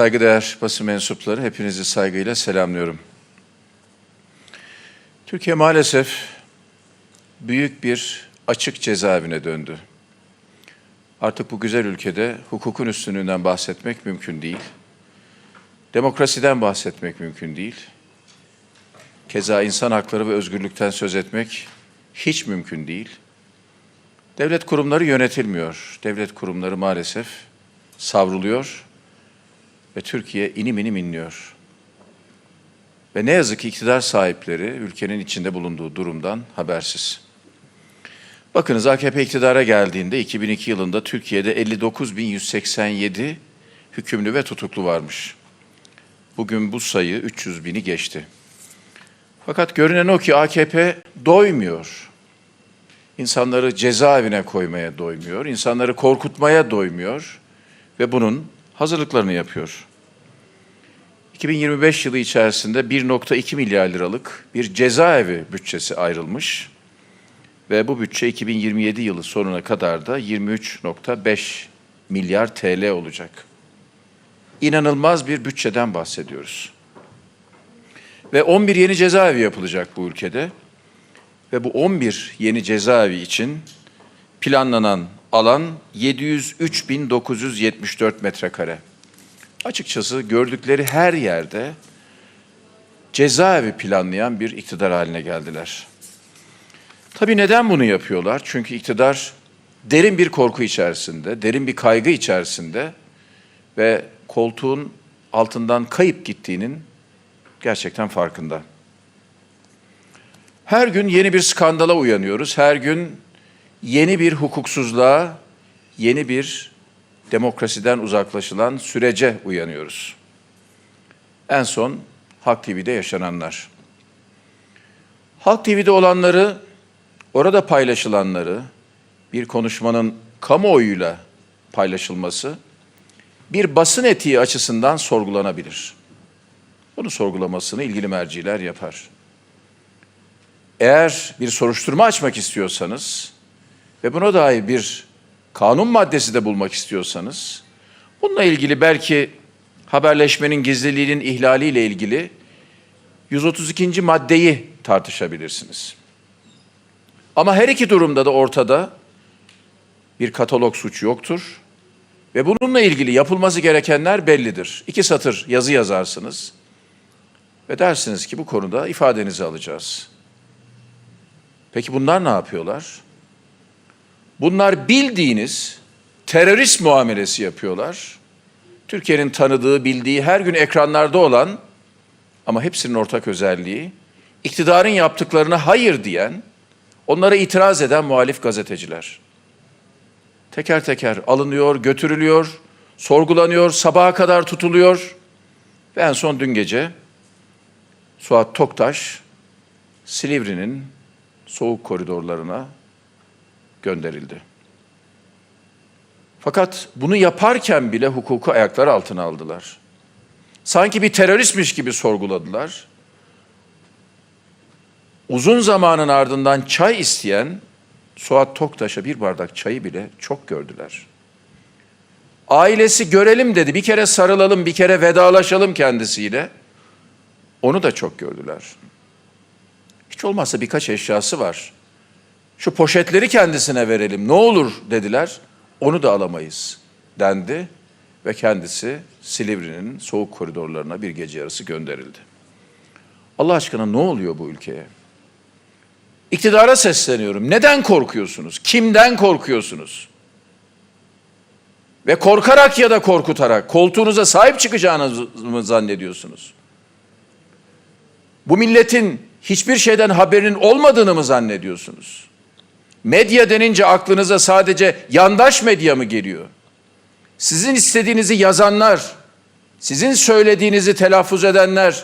Saygıdeğer basın mensupları, hepinizi saygıyla selamlıyorum. Türkiye maalesef büyük bir açık cezaevine döndü. Artık bu güzel ülkede hukukun üstünlüğünden bahsetmek mümkün değil. Demokrasiden bahsetmek mümkün değil. Keza insan hakları ve özgürlükten söz etmek hiç mümkün değil. Devlet kurumları yönetilmiyor. Devlet kurumları maalesef savruluyor ve Türkiye inim inim inliyor. Ve ne yazık ki iktidar sahipleri ülkenin içinde bulunduğu durumdan habersiz. Bakınız AKP iktidara geldiğinde 2002 yılında Türkiye'de 59.187 hükümlü ve tutuklu varmış. Bugün bu sayı 300 bini geçti. Fakat görünen o ki AKP doymuyor. İnsanları cezaevine koymaya doymuyor, insanları korkutmaya doymuyor ve bunun hazırlıklarını yapıyor. 2025 yılı içerisinde 1.2 milyar liralık bir cezaevi bütçesi ayrılmış ve bu bütçe 2027 yılı sonuna kadar da 23.5 milyar TL olacak. İnanılmaz bir bütçeden bahsediyoruz. Ve 11 yeni cezaevi yapılacak bu ülkede. Ve bu 11 yeni cezaevi için planlanan alan 703.974 metrekare. Açıkçası gördükleri her yerde cezaevi planlayan bir iktidar haline geldiler. Tabii neden bunu yapıyorlar? Çünkü iktidar derin bir korku içerisinde, derin bir kaygı içerisinde ve koltuğun altından kayıp gittiğinin gerçekten farkında. Her gün yeni bir skandala uyanıyoruz. Her gün yeni bir hukuksuzluğa, yeni bir demokrasiden uzaklaşılan sürece uyanıyoruz. En son Halk TV'de yaşananlar. Halk TV'de olanları, orada paylaşılanları, bir konuşmanın kamuoyuyla paylaşılması bir basın etiği açısından sorgulanabilir. Bunu sorgulamasını ilgili merciler yapar. Eğer bir soruşturma açmak istiyorsanız ve buna dair bir kanun maddesi de bulmak istiyorsanız, bununla ilgili belki haberleşmenin gizliliğinin ihlaliyle ilgili 132. maddeyi tartışabilirsiniz. Ama her iki durumda da ortada bir katalog suç yoktur ve bununla ilgili yapılması gerekenler bellidir. İki satır yazı yazarsınız ve dersiniz ki bu konuda ifadenizi alacağız. Peki bunlar ne yapıyorlar? Bunlar bildiğiniz terörist muamelesi yapıyorlar. Türkiye'nin tanıdığı, bildiği, her gün ekranlarda olan ama hepsinin ortak özelliği iktidarın yaptıklarına hayır diyen, onlara itiraz eden muhalif gazeteciler. Teker teker alınıyor, götürülüyor, sorgulanıyor, sabaha kadar tutuluyor ve en son dün gece Suat Toktaş Silivri'nin soğuk koridorlarına gönderildi. Fakat bunu yaparken bile hukuku ayaklar altına aldılar. Sanki bir teröristmiş gibi sorguladılar. Uzun zamanın ardından çay isteyen Suat Toktaş'a bir bardak çayı bile çok gördüler. Ailesi görelim dedi. Bir kere sarılalım, bir kere vedalaşalım kendisiyle. Onu da çok gördüler. Hiç olmazsa birkaç eşyası var. Şu poşetleri kendisine verelim ne olur dediler. Onu da alamayız dendi ve kendisi Silivri'nin soğuk koridorlarına bir gece yarısı gönderildi. Allah aşkına ne oluyor bu ülkeye? İktidara sesleniyorum. Neden korkuyorsunuz? Kimden korkuyorsunuz? Ve korkarak ya da korkutarak koltuğunuza sahip çıkacağınızı mı zannediyorsunuz? Bu milletin hiçbir şeyden haberinin olmadığını mı zannediyorsunuz? Medya denince aklınıza sadece yandaş medya mı geliyor? Sizin istediğinizi yazanlar, sizin söylediğinizi telaffuz edenler,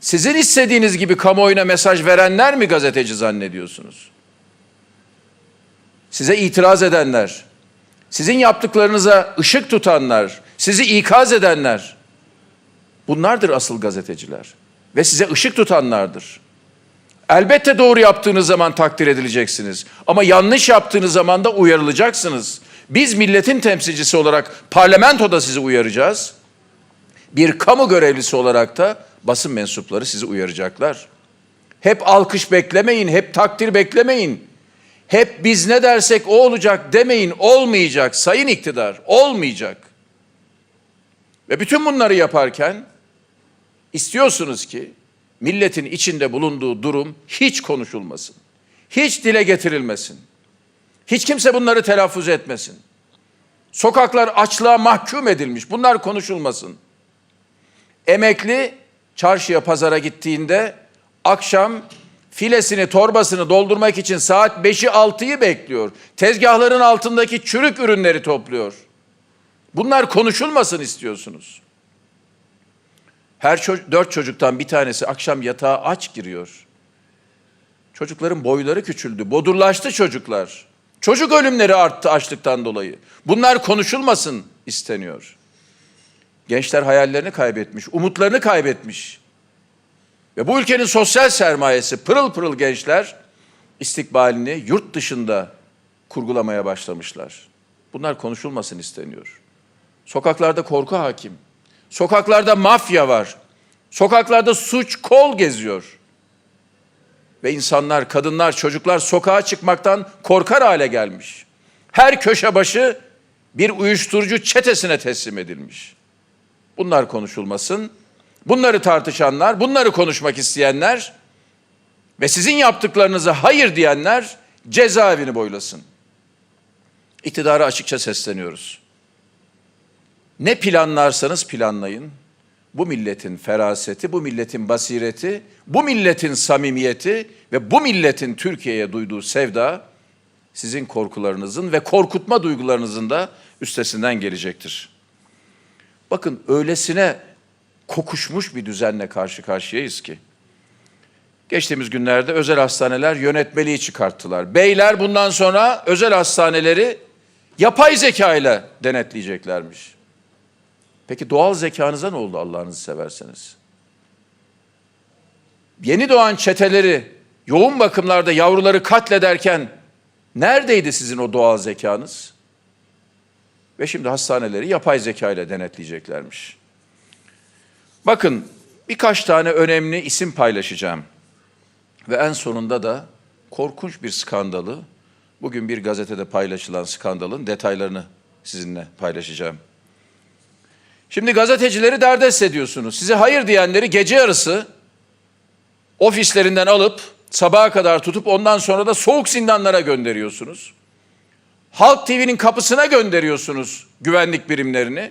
sizin istediğiniz gibi kamuoyuna mesaj verenler mi gazeteci zannediyorsunuz? Size itiraz edenler, sizin yaptıklarınıza ışık tutanlar, sizi ikaz edenler, bunlardır asıl gazeteciler ve size ışık tutanlardır. Elbette doğru yaptığınız zaman takdir edileceksiniz. Ama yanlış yaptığınız zaman da uyarılacaksınız. Biz milletin temsilcisi olarak parlamentoda sizi uyaracağız. Bir kamu görevlisi olarak da basın mensupları sizi uyaracaklar. Hep alkış beklemeyin, hep takdir beklemeyin. Hep biz ne dersek o olacak demeyin, olmayacak sayın iktidar, olmayacak. Ve bütün bunları yaparken istiyorsunuz ki milletin içinde bulunduğu durum hiç konuşulmasın. Hiç dile getirilmesin. Hiç kimse bunları telaffuz etmesin. Sokaklar açlığa mahkum edilmiş. Bunlar konuşulmasın. Emekli çarşıya pazara gittiğinde akşam filesini torbasını doldurmak için saat 5'i 6'yı bekliyor. Tezgahların altındaki çürük ürünleri topluyor. Bunlar konuşulmasın istiyorsunuz. Her ço- dört çocuktan bir tanesi akşam yatağa aç giriyor. Çocukların boyları küçüldü, bodurlaştı çocuklar. Çocuk ölümleri arttı açlıktan dolayı. Bunlar konuşulmasın isteniyor. Gençler hayallerini kaybetmiş, umutlarını kaybetmiş. Ve bu ülkenin sosyal sermayesi pırıl pırıl gençler istikbalini yurt dışında kurgulamaya başlamışlar. Bunlar konuşulmasın isteniyor. Sokaklarda korku hakim. Sokaklarda mafya var. Sokaklarda suç kol geziyor. Ve insanlar, kadınlar, çocuklar sokağa çıkmaktan korkar hale gelmiş. Her köşe başı bir uyuşturucu çetesine teslim edilmiş. Bunlar konuşulmasın. Bunları tartışanlar, bunları konuşmak isteyenler ve sizin yaptıklarınıza hayır diyenler cezaevini boylasın. İktidara açıkça sesleniyoruz. Ne planlarsanız planlayın. Bu milletin feraseti, bu milletin basireti, bu milletin samimiyeti ve bu milletin Türkiye'ye duyduğu sevda sizin korkularınızın ve korkutma duygularınızın da üstesinden gelecektir. Bakın öylesine kokuşmuş bir düzenle karşı karşıyayız ki. Geçtiğimiz günlerde özel hastaneler yönetmeliği çıkarttılar. Beyler bundan sonra özel hastaneleri yapay zeka ile denetleyeceklermiş. Peki doğal zekanıza ne oldu Allah'ınızı severseniz? Yeni doğan çeteleri yoğun bakımlarda yavruları katlederken neredeydi sizin o doğal zekanız? Ve şimdi hastaneleri yapay zeka ile denetleyeceklermiş. Bakın birkaç tane önemli isim paylaşacağım. Ve en sonunda da korkunç bir skandalı, bugün bir gazetede paylaşılan skandalın detaylarını sizinle paylaşacağım. Şimdi gazetecileri derdest ediyorsunuz. Size hayır diyenleri gece yarısı ofislerinden alıp sabaha kadar tutup ondan sonra da soğuk zindanlara gönderiyorsunuz. Halk TV'nin kapısına gönderiyorsunuz güvenlik birimlerini.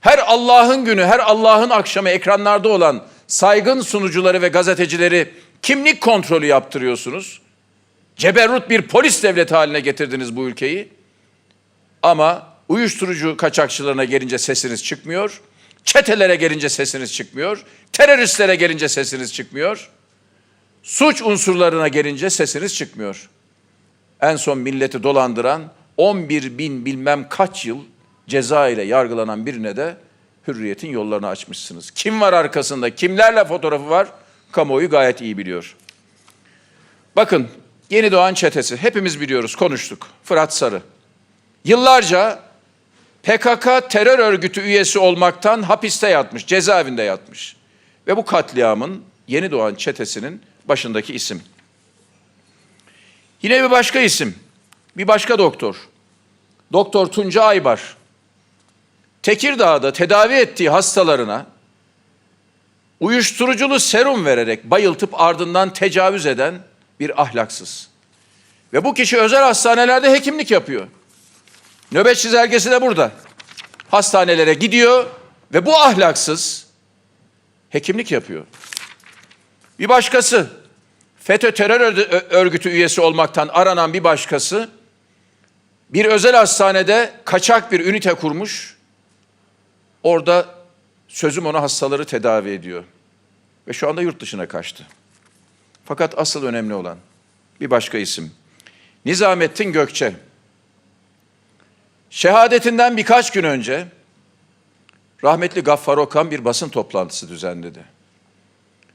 Her Allah'ın günü, her Allah'ın akşamı ekranlarda olan saygın sunucuları ve gazetecileri kimlik kontrolü yaptırıyorsunuz. Ceberrut bir polis devleti haline getirdiniz bu ülkeyi. Ama uyuşturucu kaçakçılarına gelince sesiniz çıkmıyor. Çetelere gelince sesiniz çıkmıyor. Teröristlere gelince sesiniz çıkmıyor. Suç unsurlarına gelince sesiniz çıkmıyor. En son milleti dolandıran 11 bin bilmem kaç yıl ceza ile yargılanan birine de hürriyetin yollarını açmışsınız. Kim var arkasında, kimlerle fotoğrafı var? Kamuoyu gayet iyi biliyor. Bakın Yeni Doğan çetesi hepimiz biliyoruz, konuştuk. Fırat Sarı. Yıllarca PKK terör örgütü üyesi olmaktan hapiste yatmış, cezaevinde yatmış. Ve bu katliamın Yeni Doğan çetesinin başındaki isim. Yine bir başka isim, bir başka doktor. Doktor Tunca Aybar. Tekirdağ'da tedavi ettiği hastalarına uyuşturuculu serum vererek bayıltıp ardından tecavüz eden bir ahlaksız. Ve bu kişi özel hastanelerde hekimlik yapıyor. Nöbet çizelgesi de burada. Hastanelere gidiyor ve bu ahlaksız hekimlik yapıyor. Bir başkası FETÖ terör örgütü üyesi olmaktan aranan bir başkası bir özel hastanede kaçak bir ünite kurmuş. Orada sözüm ona hastaları tedavi ediyor. Ve şu anda yurt dışına kaçtı. Fakat asıl önemli olan bir başka isim. Nizamettin Gökçe. Şehadetinden birkaç gün önce rahmetli Gaffar Okan bir basın toplantısı düzenledi.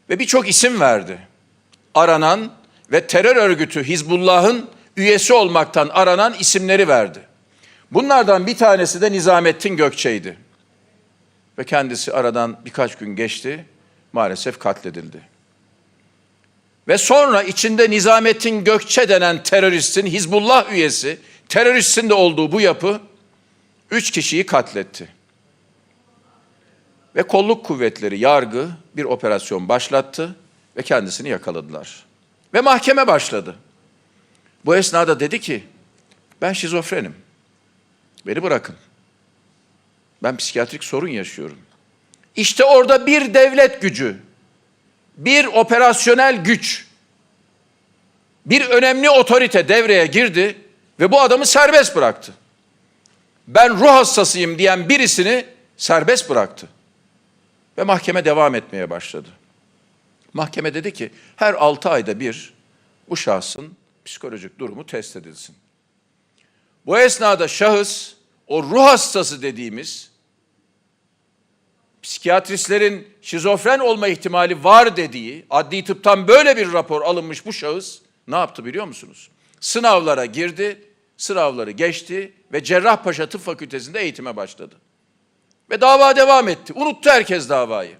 Ve birçok isim verdi. Aranan ve terör örgütü Hizbullah'ın üyesi olmaktan aranan isimleri verdi. Bunlardan bir tanesi de Nizamettin Gökçe'ydi. Ve kendisi aradan birkaç gün geçti, maalesef katledildi. Ve sonra içinde Nizamettin Gökçe denen teröristin, Hizbullah üyesi, teröristin de olduğu bu yapı, üç kişiyi katletti. Ve kolluk kuvvetleri, yargı bir operasyon başlattı ve kendisini yakaladılar. Ve mahkeme başladı. Bu esnada dedi ki, ben şizofrenim. Beni bırakın. Ben psikiyatrik sorun yaşıyorum. İşte orada bir devlet gücü, bir operasyonel güç, bir önemli otorite devreye girdi ve bu adamı serbest bıraktı. Ben ruh hastasıyım diyen birisini serbest bıraktı. Ve mahkeme devam etmeye başladı. Mahkeme dedi ki her altı ayda bir bu şahsın psikolojik durumu test edilsin. Bu esnada şahıs o ruh hastası dediğimiz psikiyatristlerin şizofren olma ihtimali var dediği adli tıptan böyle bir rapor alınmış bu şahıs ne yaptı biliyor musunuz? Sınavlara girdi, sınavları geçti ve Cerrahpaşa Tıp Fakültesi'nde eğitime başladı. Ve dava devam etti. Unuttu herkes davayı.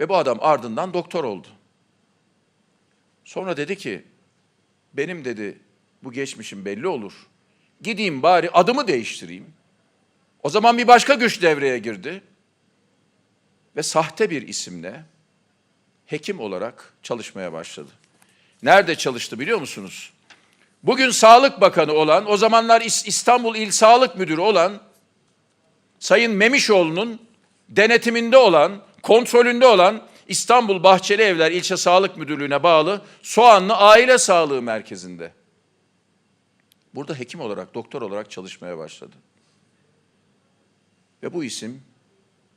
Ve bu adam ardından doktor oldu. Sonra dedi ki, benim dedi bu geçmişim belli olur. Gideyim bari adımı değiştireyim. O zaman bir başka güç devreye girdi. Ve sahte bir isimle hekim olarak çalışmaya başladı. Nerede çalıştı biliyor musunuz? Bugün Sağlık Bakanı olan, o zamanlar İs- İstanbul İl Sağlık Müdürü olan Sayın Memişoğlu'nun denetiminde olan, kontrolünde olan İstanbul Bahçeli Evler İlçe Sağlık Müdürlüğü'ne bağlı Soğanlı Aile Sağlığı Merkezi'nde. Burada hekim olarak, doktor olarak çalışmaya başladı. Ve bu isim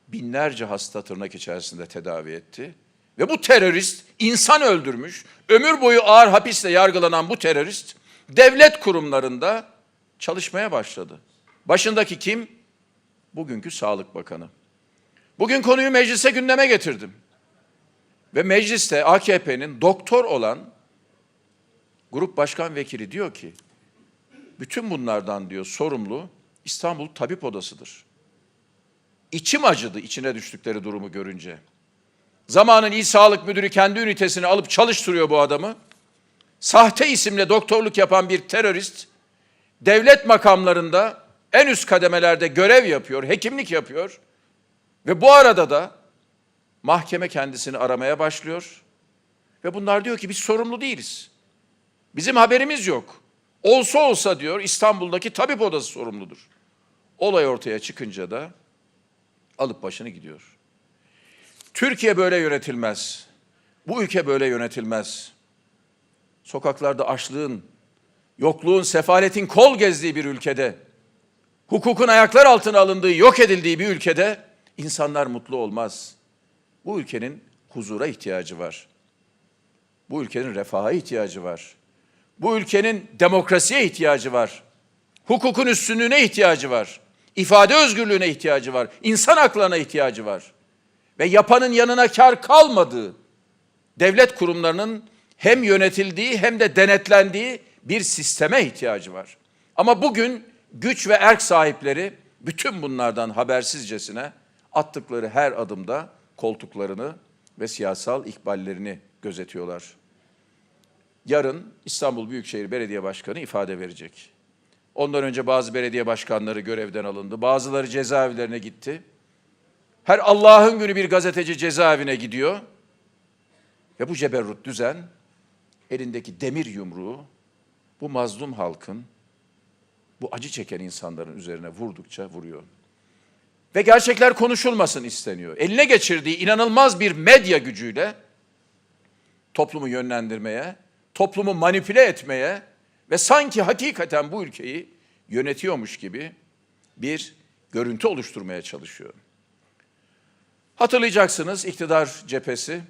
binlerce hasta tırnak içerisinde tedavi etti. Ve bu terörist insan öldürmüş, ömür boyu ağır hapisle yargılanan bu terörist devlet kurumlarında çalışmaya başladı. Başındaki kim? Bugünkü Sağlık Bakanı. Bugün konuyu meclise gündeme getirdim. Ve mecliste AKP'nin doktor olan grup başkan vekili diyor ki, bütün bunlardan diyor sorumlu İstanbul Tabip Odası'dır. İçim acıdı içine düştükleri durumu görünce. Zamanın İl Sağlık Müdürü kendi ünitesini alıp çalıştırıyor bu adamı. Sahte isimle doktorluk yapan bir terörist devlet makamlarında en üst kademelerde görev yapıyor, hekimlik yapıyor. Ve bu arada da mahkeme kendisini aramaya başlıyor. Ve bunlar diyor ki biz sorumlu değiliz. Bizim haberimiz yok. Olsa olsa diyor İstanbul'daki tabip odası sorumludur. Olay ortaya çıkınca da alıp başını gidiyor. Türkiye böyle yönetilmez. Bu ülke böyle yönetilmez. Sokaklarda açlığın, yokluğun, sefaletin kol gezdiği bir ülkede, hukukun ayaklar altına alındığı, yok edildiği bir ülkede insanlar mutlu olmaz. Bu ülkenin huzura ihtiyacı var. Bu ülkenin refaha ihtiyacı var. Bu ülkenin demokrasiye ihtiyacı var. Hukukun üstünlüğüne ihtiyacı var. İfade özgürlüğüne ihtiyacı var. İnsan haklarına ihtiyacı var. Ve yapanın yanına kar kalmadığı devlet kurumlarının hem yönetildiği hem de denetlendiği bir sisteme ihtiyacı var. Ama bugün güç ve erk sahipleri bütün bunlardan habersizcesine attıkları her adımda koltuklarını ve siyasal ikballerini gözetiyorlar. Yarın İstanbul Büyükşehir Belediye Başkanı ifade verecek. Ondan önce bazı belediye başkanları görevden alındı. Bazıları cezaevlerine gitti. Her Allah'ın günü bir gazeteci cezaevine gidiyor. Ve bu ceberrut düzen elindeki demir yumruğu bu mazlum halkın, bu acı çeken insanların üzerine vurdukça vuruyor. Ve gerçekler konuşulmasın isteniyor. Eline geçirdiği inanılmaz bir medya gücüyle toplumu yönlendirmeye, toplumu manipüle etmeye ve sanki hakikaten bu ülkeyi yönetiyormuş gibi bir görüntü oluşturmaya çalışıyor. Hatırlayacaksınız iktidar cephesi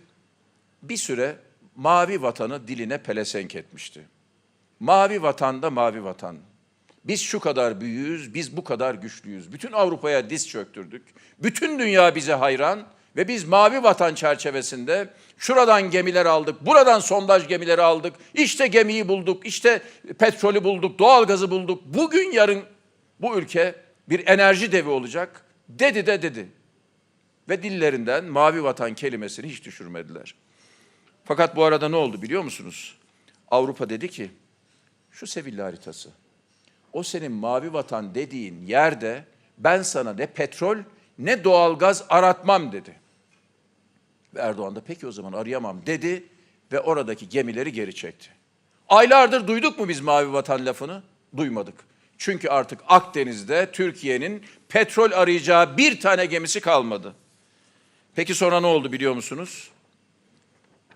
bir süre mavi vatanı diline pelesenk etmişti. Mavi vatanda mavi vatan. Biz şu kadar büyüğüz, biz bu kadar güçlüyüz. Bütün Avrupa'ya diz çöktürdük. Bütün dünya bize hayran ve biz mavi vatan çerçevesinde şuradan gemiler aldık, buradan sondaj gemileri aldık. İşte gemiyi bulduk, işte petrolü bulduk, doğalgazı bulduk. Bugün yarın bu ülke bir enerji devi olacak dedi de dedi. ve dillerinden mavi vatan kelimesini hiç düşürmediler. Fakat bu arada ne oldu biliyor musunuz? Avrupa dedi ki şu Sevilla haritası. O senin mavi vatan dediğin yerde ben sana ne petrol ne doğalgaz aratmam dedi. Ve Erdoğan da peki o zaman arayamam dedi ve oradaki gemileri geri çekti. Aylardır duyduk mu biz mavi vatan lafını? Duymadık. Çünkü artık Akdeniz'de Türkiye'nin petrol arayacağı bir tane gemisi kalmadı. Peki sonra ne oldu biliyor musunuz?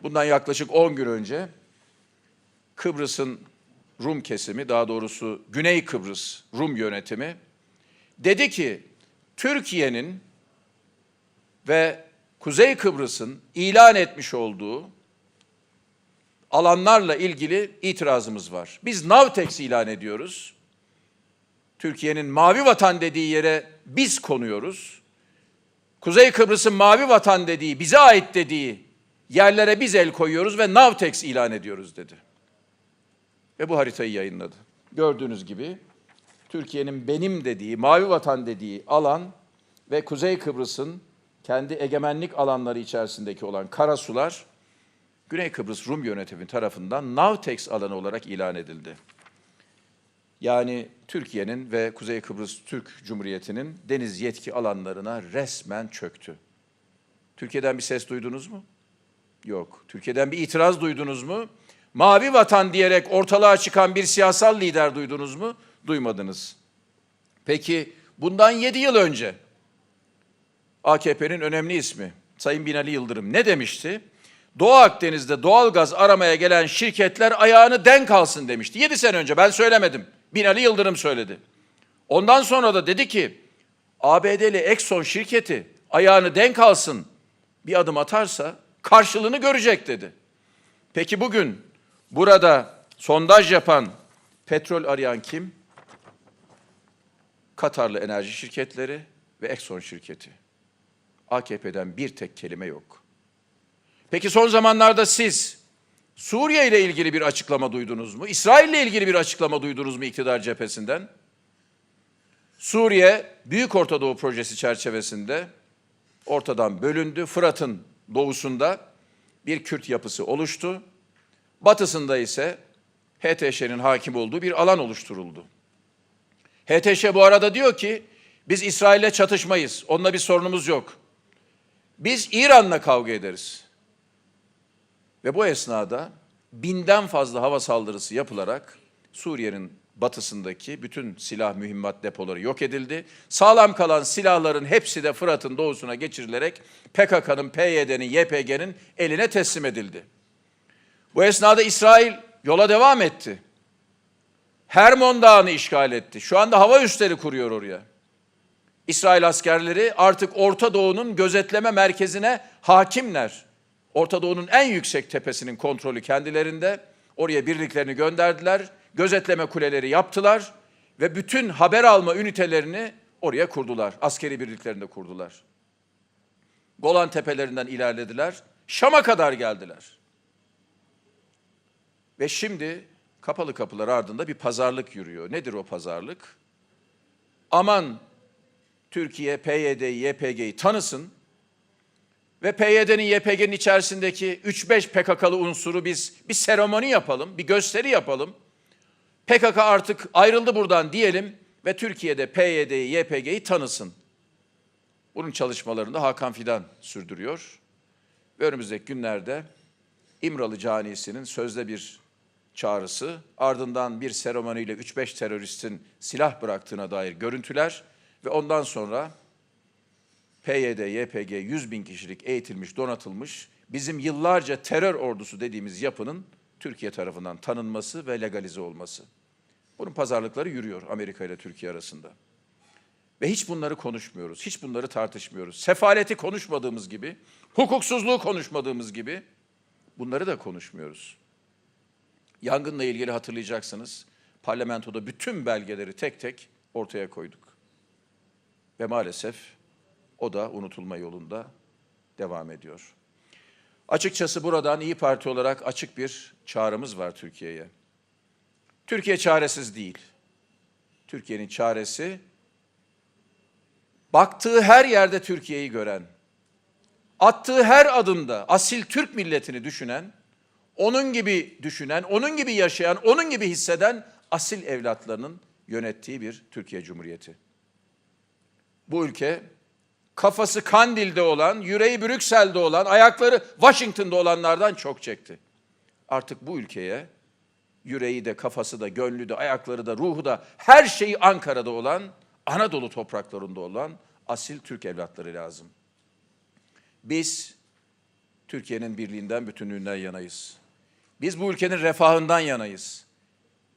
Bundan yaklaşık 10 gün önce Kıbrıs'ın Rum kesimi, daha doğrusu Güney Kıbrıs Rum yönetimi dedi ki Türkiye'nin ve Kuzey Kıbrıs'ın ilan etmiş olduğu alanlarla ilgili itirazımız var. Biz Navtex ilan ediyoruz. Türkiye'nin mavi vatan dediği yere biz konuyoruz. Kuzey Kıbrıs'ın mavi vatan dediği, bize ait dediği yerlere biz el koyuyoruz ve Navtex ilan ediyoruz dedi. Ve bu haritayı yayınladı. Gördüğünüz gibi Türkiye'nin benim dediği, mavi vatan dediği alan ve Kuzey Kıbrıs'ın kendi egemenlik alanları içerisindeki olan karasular Güney Kıbrıs Rum yönetimi tarafından Navtex alanı olarak ilan edildi. Yani Türkiye'nin ve Kuzey Kıbrıs Türk Cumhuriyeti'nin deniz yetki alanlarına resmen çöktü. Türkiye'den bir ses duydunuz mu? Yok. Türkiye'den bir itiraz duydunuz mu? Mavi vatan diyerek ortalığa çıkan bir siyasal lider duydunuz mu? Duymadınız. Peki bundan 7 yıl önce AKP'nin önemli ismi Sayın Binali Yıldırım ne demişti? Doğu Akdeniz'de doğal gaz aramaya gelen şirketler ayağını denk alsın demişti. 7 sene önce ben söylemedim. Binali Yıldırım söyledi. Ondan sonra da dedi ki ABD'li Exxon şirketi ayağını denk alsın bir adım atarsa karşılığını görecek dedi. Peki bugün burada sondaj yapan, petrol arayan kim? Katarlı enerji şirketleri ve Exxon şirketi. AKP'den bir tek kelime yok. Peki son zamanlarda siz Suriye ile ilgili bir açıklama duydunuz mu? İsrail ile ilgili bir açıklama duydunuz mu iktidar cephesinden? Suriye Büyük Orta Doğu Projesi çerçevesinde ortadan bölündü. Fırat'ın doğusunda bir Kürt yapısı oluştu. Batısında ise HTŞ'nin hakim olduğu bir alan oluşturuldu. HTŞ bu arada diyor ki biz İsrail'le çatışmayız. Onunla bir sorunumuz yok. Biz İran'la kavga ederiz. Ve bu esnada binden fazla hava saldırısı yapılarak Suriye'nin batısındaki bütün silah mühimmat depoları yok edildi. Sağlam kalan silahların hepsi de Fırat'ın doğusuna geçirilerek PKK'nın, PYD'nin, YPG'nin eline teslim edildi. Bu esnada İsrail yola devam etti. Hermon Dağı'nı işgal etti. Şu anda hava üsleri kuruyor oraya. İsrail askerleri artık Orta Doğu'nun gözetleme merkezine hakimler. Orta Doğu'nun en yüksek tepesinin kontrolü kendilerinde. Oraya birliklerini gönderdiler. Gözetleme kuleleri yaptılar ve bütün haber alma ünitelerini oraya kurdular. Askeri birliklerini de kurdular. Golan tepelerinden ilerlediler. Şam'a kadar geldiler. Ve şimdi kapalı kapılar ardında bir pazarlık yürüyor. Nedir o pazarlık? Aman Türkiye PYD'yi, YPG'yi tanısın ve PYD'nin, YPG'nin içerisindeki 3-5 PKK'lı unsuru biz bir seremoni yapalım, bir gösteri yapalım. PKK artık ayrıldı buradan diyelim ve Türkiye'de PYD'yi, YPG'yi tanısın. Bunun çalışmalarını Hakan Fidan sürdürüyor. Ve önümüzdeki günlerde İmralı Canisi'nin sözde bir çağrısı, ardından bir seremoniyle 3-5 teröristin silah bıraktığına dair görüntüler ve ondan sonra PYD, YPG 100 bin kişilik eğitilmiş, donatılmış bizim yıllarca terör ordusu dediğimiz yapının Türkiye tarafından tanınması ve legalize olması. Bunun pazarlıkları yürüyor Amerika ile Türkiye arasında. Ve hiç bunları konuşmuyoruz, hiç bunları tartışmıyoruz. Sefaleti konuşmadığımız gibi, hukuksuzluğu konuşmadığımız gibi bunları da konuşmuyoruz. Yangınla ilgili hatırlayacaksınız, parlamentoda bütün belgeleri tek tek ortaya koyduk. Ve maalesef o da unutulma yolunda devam ediyor. Açıkçası buradan İyi Parti olarak açık bir çağrımız var Türkiye'ye. Türkiye çaresiz değil. Türkiye'nin çaresi baktığı her yerde Türkiye'yi gören, attığı her adımda asil Türk milletini düşünen, onun gibi düşünen, onun gibi yaşayan, onun gibi hisseden asil evlatlarının yönettiği bir Türkiye Cumhuriyeti. Bu ülke kafası Kandil'de olan, yüreği Brüksel'de olan, ayakları Washington'da olanlardan çok çekti. Artık bu ülkeye yüreği de, kafası da, gönlü de, ayakları da, ruhu da, her şeyi Ankara'da olan, Anadolu topraklarında olan asil Türk evlatları lazım. Biz Türkiye'nin birliğinden, bütünlüğünden yanayız. Biz bu ülkenin refahından yanayız.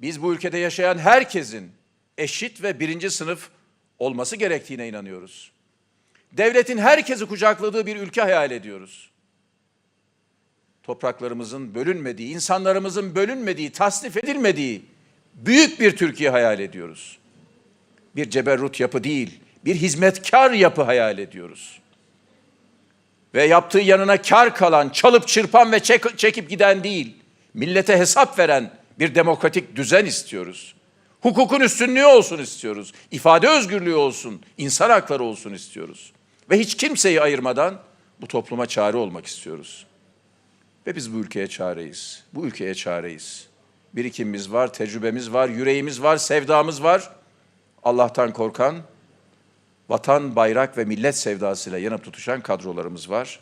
Biz bu ülkede yaşayan herkesin eşit ve birinci sınıf olması gerektiğine inanıyoruz. Devletin herkesi kucakladığı bir ülke hayal ediyoruz. Topraklarımızın bölünmediği, insanlarımızın bölünmediği, tasnif edilmediği büyük bir Türkiye hayal ediyoruz. Bir ceberrut yapı değil, bir hizmetkar yapı hayal ediyoruz. Ve yaptığı yanına kar kalan, çalıp çırpan ve çek- çekip giden değil, millete hesap veren bir demokratik düzen istiyoruz. Hukukun üstünlüğü olsun istiyoruz. İfade özgürlüğü olsun, insan hakları olsun istiyoruz. Ve hiç kimseyi ayırmadan bu topluma çare olmak istiyoruz. Ve biz bu ülkeye çareyiz. Bu ülkeye çareyiz. Birikimimiz var, tecrübemiz var, yüreğimiz var, sevdamız var. Allah'tan korkan, vatan, bayrak ve millet sevdasıyla yanıp tutuşan kadrolarımız var.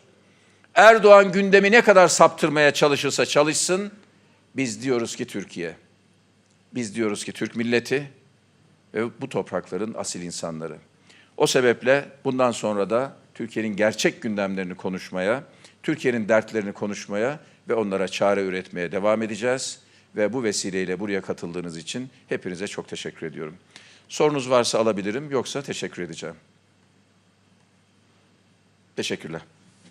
Erdoğan gündemi ne kadar saptırmaya çalışırsa çalışsın, biz diyoruz ki Türkiye, biz diyoruz ki Türk milleti ve bu toprakların asil insanları. O sebeple bundan sonra da Türkiye'nin gerçek gündemlerini konuşmaya, Türkiye'nin dertlerini konuşmaya ve onlara çare üretmeye devam edeceğiz. Ve bu vesileyle buraya katıldığınız için hepinize çok teşekkür ediyorum. Sorunuz varsa alabilirim, yoksa teşekkür edeceğim. Teşekkürler.